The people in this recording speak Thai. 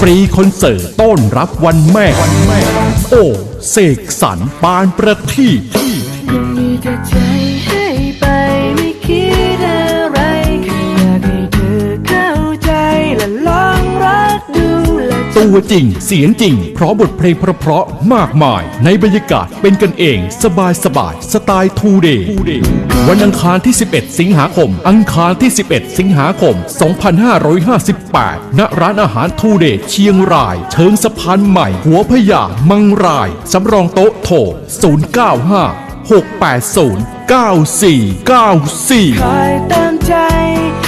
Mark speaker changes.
Speaker 1: ฟรีคอนเสิร์ตต้อนรับวันแม่ โอ้เสกสรรปานประทีป
Speaker 2: ตั
Speaker 1: วจริง เสียงจริง เพราะบทเพลงเพราะๆมากมาย ในบรรยากาศเป็นกันเอง สบายสบายๆสไตล์ทูเดย์วันอังคารที่ 11 สิงหาคม อังคารที่ 11 สิงหาคม 2558 ณร้านอาหารทูเดย์เชียงราย เชิงสะพานใหม่ หัวพญามังราย สำรองโต๊ะโทร 095 680 9494